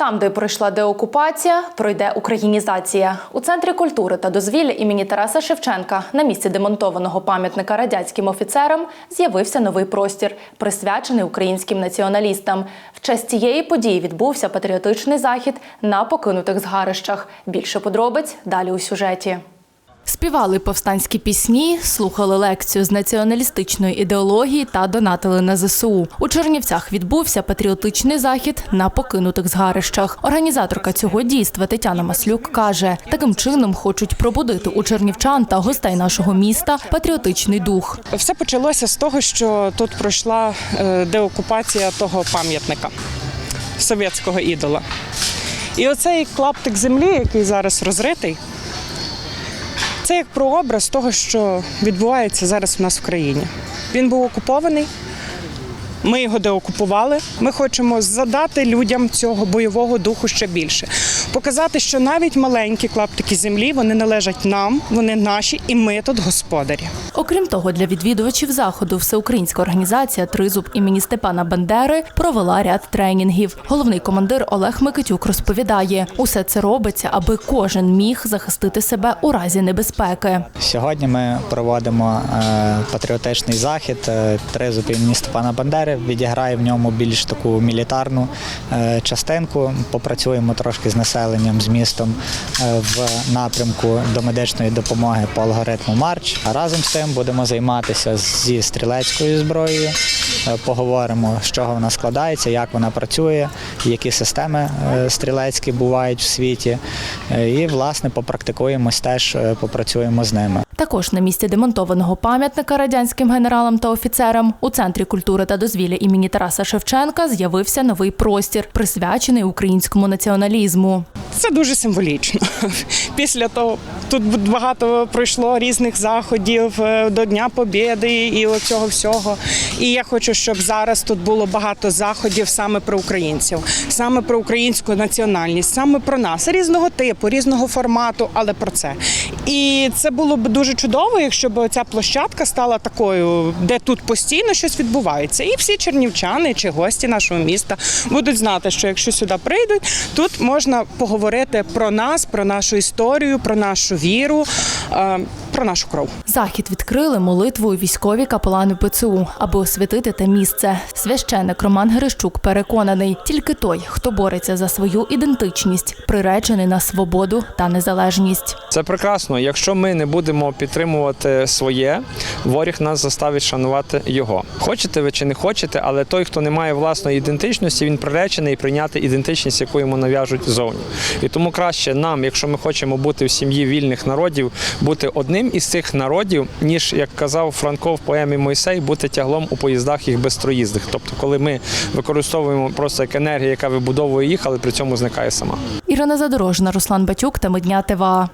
Там, де пройшла деокупація, пройде українізація. У центрі культури та дозвілля імені Тараса Шевченка на місці демонтованого пам'ятника радянським офіцерам з'явився новий простір, присвячений українським націоналістам. В честь цієї події відбувся патріотичний захід на покинутих згарищах. Більше подробиць далі у сюжеті. Співали повстанські пісні, слухали лекцію з націоналістичної ідеології та донатили на ЗСУ. У Чернівцях відбувся патріотичний захід на покинутих згарищах. Організаторка цього дійства Тетяна Маслюк каже, таким чином хочуть пробудити у чернівчан та гостей нашого міста патріотичний дух. Все почалося з того, що тут пройшла е, деокупація того пам'ятника совєтського ідола. І оцей клаптик землі, який зараз розритий, це як прообраз того, що відбувається зараз у нас в країні. Він був окупований. Ми його деокупували. Ми хочемо задати людям цього бойового духу ще більше. Показати, що навіть маленькі клаптики землі вони належать нам, вони наші, і ми тут господарі. Окрім того, для відвідувачів заходу всеукраїнська організація Тризуб імені Степана Бандери провела ряд тренінгів. Головний командир Олег Микитюк розповідає, усе це робиться, аби кожен міг захистити себе у разі небезпеки. Сьогодні ми проводимо е, патріотичний захід е, тризуб імені Степана Бандери. Відіграє в ньому більш таку мілітарну е, частинку. Попрацюємо трошки з населенням, з містом е, в напрямку до медичної допомоги по алгоритму Марч. А разом з тим будемо займатися зі стрілецькою зброєю. Е, Поговоримо, з чого вона складається, як вона працює, які системи е, стрілецькі бувають в світі. І, власне, попрактикуємось теж, попрацюємо з ними. Також на місці демонтованого пам'ятника радянським генералам та офіцерам у центрі культури та дозвілля імені Тараса Шевченка з'явився новий простір, присвячений українському націоналізму. Це дуже символічно. Після того тут багато пройшло різних заходів е, до Дня Побєди і оцього всього. І я хочу, щоб зараз тут було багато заходів саме про українців, саме про українську національність, саме про нас різного типу, різного формату, але про це. І це було б дуже чудово, якщо б ця площадка стала такою, де тут постійно щось відбувається. І всі чернівчани чи гості нашого міста будуть знати, що якщо сюди прийдуть, тут можна поговорити про нас, про нашу історію, про нашу віру, е, про нашу кров. Захід відкрили молитвою військові капелани ПЦУ, аби освятити те місце. Священник Роман Грищук переконаний, тільки той, хто бореться за свою ідентичність, приречений на свободу та незалежність. Це прекрасно. Якщо ми не будемо підтримувати своє, ворог нас заставить шанувати його. Хочете ви чи не хочете, але той, хто не має власної ідентичності, він приречений прийняти ідентичність, яку йому нав'яжуть зовні. І тому краще нам, якщо ми хочемо бути в сім'ї вільних народів, бути одним із цих народів, ніж як казав Франко в поемі Мойсей, бути тяглом у поїздах їх безстроїздих. Тобто, коли ми використовуємо просто як енергію, яка вибудовує їх, але при цьому зникає сама. Ірина Задорожна, Руслан Батюк та Медня ТВА.